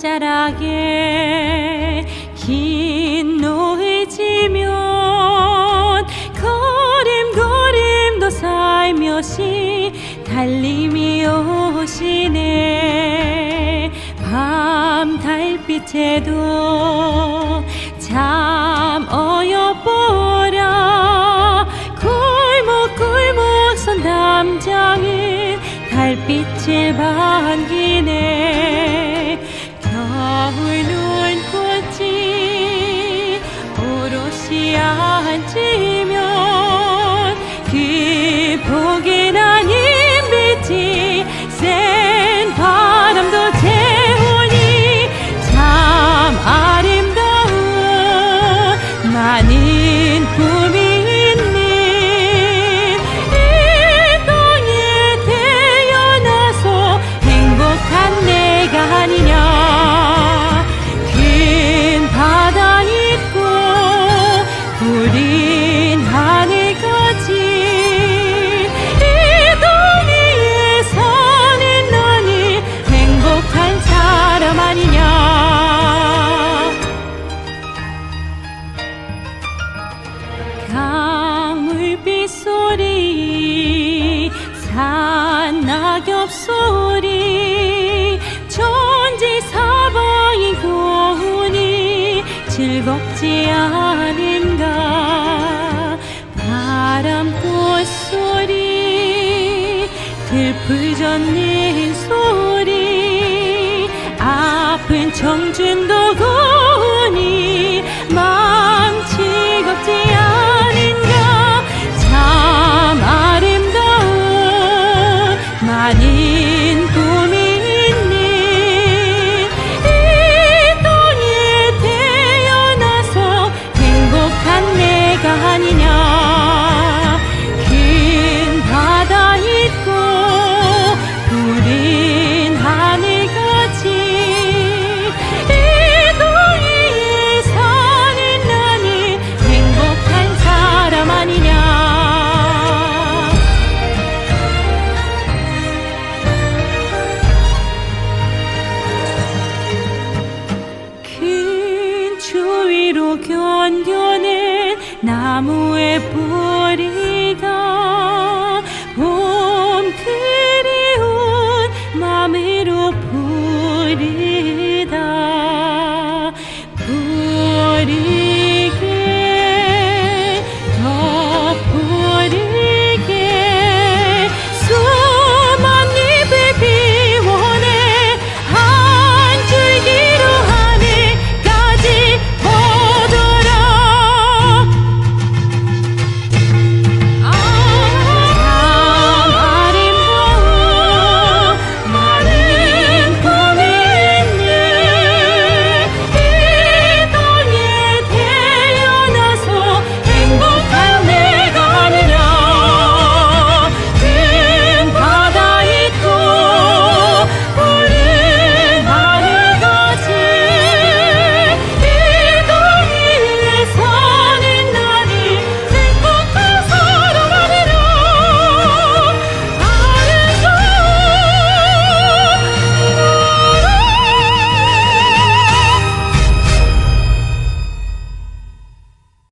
산자락에 긴 노이지면 거림거림도 살며시 달림이 오시네. 밤 달빛에도 잠 어여보라. 골목골목 선담장에 달빛을 반기네. 강물빛 소리 산 낙엽 소리 천지 사방이 고우니 즐겁지 않은가? 바람꽃 소리 들풀 젓는 소리 아픈 청춘도 견뎌낸 나무의 뿌리가